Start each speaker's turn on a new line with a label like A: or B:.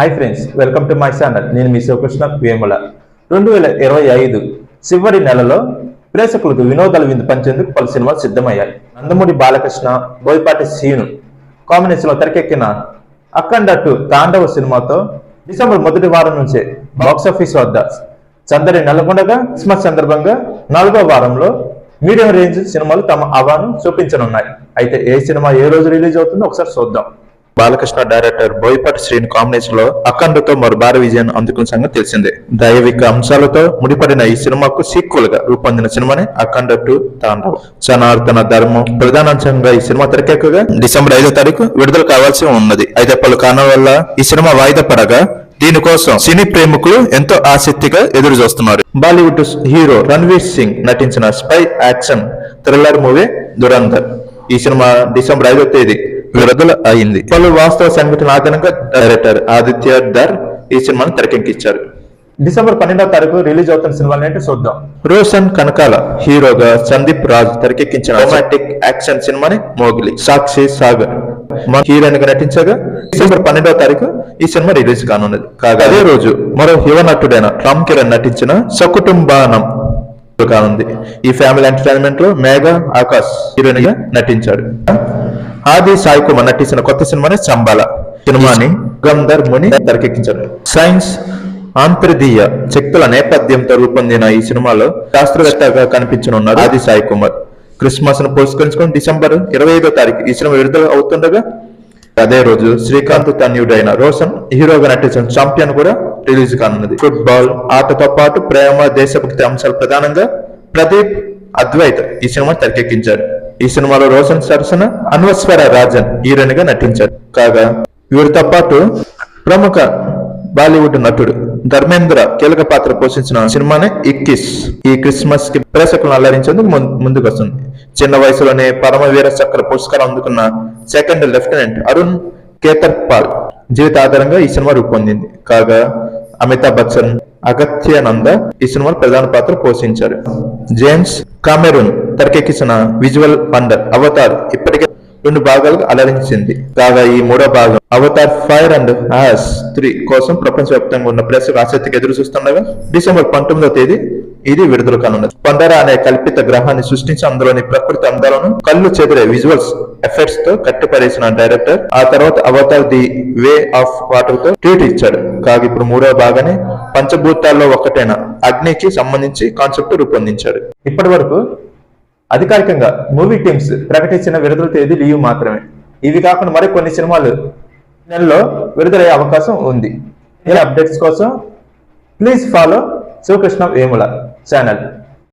A: Hi friends welcome to my channel నేను మీ శివకృష్ణ వేముల రెండు వేల ఇరవై ఐదు చివరి నెలలో ప్రేక్షకులకు వినోదాలు విందు పంచేందుకు పలు సినిమాలు సిద్ధమయ్యాయి. నందమూరి బాలకృష్ణ బోయపాటి సీను కాంబినేషన్లో తెరకెక్కిన అఖండ టు తాండవ సినిమాతో డిసెంబర్ మొదటి వారం నుంచే బాక్సాఫీస్ వద్ద చందరి నెలకొండగా క్రిస్మస్ సందర్భంగా నాలుగో వారంలో మీడియం రేంజ్ సినిమాలు తమ అవాను చూపించనున్నాయి. అయితే ఏ సినిమా ఏ రోజు రిలీజ్ అవుతుందో ఒకసారి చూద్దాం. బాలకృష్ణ డైరెక్టర్ బోయపాటి శ్రీని కాంబినేషన్లో అఖండతో మరో భారీ విజయాన్ని అందుకున్న సంగతి తెలిసిందే. దైవిక అంశాలతో ముడిపడిన ఈ సినిమాకు సీక్వెల్గా రూపొందిన సినిమానే అఖండ టు తాండవ్. సనాతన ధర్మం ప్రధానాంశంగా ఈ సినిమా తెరకెక్కగా డిసెంబర్ ఐదో తారీఖు విడుదల కావాల్సి ఉన్నది. అయితే పలు కారణాల వల్ల ఈ సినిమా వాయిదా పడగా దీనికోసం సినీ ప్రేమికులు ఎంతో ఆసక్తిగా ఎదురు చూస్తున్నారు బాలీవుడ్ హీరో రణ్వీర్ సింగ్ నటించిన spy action thriller movie Dhurandhar. ఈ సినిమా డిసెంబర్ ఐదో తేదీ విడుదల అయింది. పలు వాస్తవ సంఘటన ఆధారంగా డైరెక్టర్ ఆదిత్య ధర్ ఈ సినిమాను తెరకెక్కించారు. డిసెంబర్ పన్నెండవ తారీఖు రిలీజ్ అవుతున్న సినిమాలు ఏంటో చూద్దాం. రోషన్ కనకాల హీరోగా సందీప్ రాజ్ తెరకెక్కించిన రొమాంటిక్ యాక్షన్ సినిమాని మోగిలి. సాక్షి సాగర్. హీరోయిన్గా నటించగా డిసెంబర్ పన్నెండవ తారీఖు ఈ సినిమా రిలీజ్ కానున్నది. కాగా అదే రోజు మరో యువ నటుడైన రామ్ కిరణ్ నటించిన సకుటుంబానం కానుంది. ఈ ఫ్యామిలీ ఎంటర్టైన్మెంట్లో మేఘా ఆకాష్ హీరోయిన్గా నటించాడు. ఆది సాయి కుమార్ నటించిన కొత్త సినిమాని సంబల. సినిమాని గంధర్ ముని తెరకెక్కించారు. సైన్స్ ఆంతర్దీయ శక్తుల నేపథ్యంతో రూపొందిన ఈ సినిమాలో శాస్త్రవేత్తగా కనిపించనున్నారు ఆది సాయి కుమార్. క్రిస్మస్ను పురస్కరించుకొని డిసెంబర్ ఇరవై ఐదో తారీఖు ఈ సినిమా విడుదల అవుతుండగా అదే రోజు శ్రీకాంత్ తన్యుడైన రోషన్ హీరోగా నటించిన చాంపియన్ కూడా రిలీజ్ కానున్నది. ఫుట్బాల్ ఆటతో పాటు ప్రేమ దేశభక్తి అంశాలు ప్రధానంగా ప్రదీప్ అద్వైత్ ఈ సినిమా తెరకెక్కించారు. ఈ సినిమాలో రోషన్ సరసన అన్వస్వర రాజన్ హీరోయిన్గా నటించారు. కాగా వీరితో పాటు ప్రముఖ బాలీవుడ్ నటుడు ధర్మేంద్ర కీలక పాత్ర పోషించిన సినిమానే ఇక్కిస్ ఈ క్రిస్మస్కి ప్రేక్షకులను అల్లరించేందుకు ముం- ముందుకు వస్తుంది చిన్న వయసులోనే పరమవీర చక్ర పురస్కారం అందుకున్న సెకండ్ లెఫ్టినెంట్ అరుణ్ కేతర్పాల్ జీవిత ఆధారంగా ఈ సినిమా రూపొందింది. కాగా అమితాబ్ బచ్చన్ అగత్యానంద ఈ సినిమాలో ప్రధాన పాత్ర పోషించారు. జేమ్స్ కామెరూన్ తెరకెక్కించిన విజువల్ వండర్ అవతార్ ఇప్పటికే రెండు భాగాలుగా అలరించింది. కాగా ఈ మూడో భాగం Avatar fire and ash three కోసం ప్రపంచవ్యాప్తంగా ఉన్న ప్రెస్ ఆసక్తికి ఎదురు చూస్తుండగా డిసెంబర్ పంతొమ్మిదో తేదీ ఇది విడుదల కానున్నది. పండర అనే కల్పిత గ్రహాన్ని సృష్టించి అందులోని ప్రకృతి అందాలను కళ్ళు చెదిరే విజువల్స్ ఎఫెక్ట్స్తో కట్టిపడేసిన డైరెక్టర్ ఆ తర్వాత అవతార్ ది వే ఆఫ్ వాటర్తో ట్వీట్ ఇచ్చాడు. కాగా ఇప్పుడు మూడో భాగాన్ని పంచభూతాల్లో ఒకటైన అగ్నికి సంబంధించి కాన్సెప్ట్ రూపొందించాడు. ఇప్పటి వరకు అధికారికంగా మూవీ టీమ్స్ ప్రకటించిన విడుదల తేదీ లీవ్ మాత్రమే. ఇవి కాకుండా మరి కొన్ని సినిమాలు నెలలో విడుదలయ్యే అవకాశం ఉంది. ఇలా అప్డేట్స్ కోసం please follow Sivakrishna Vemula channel.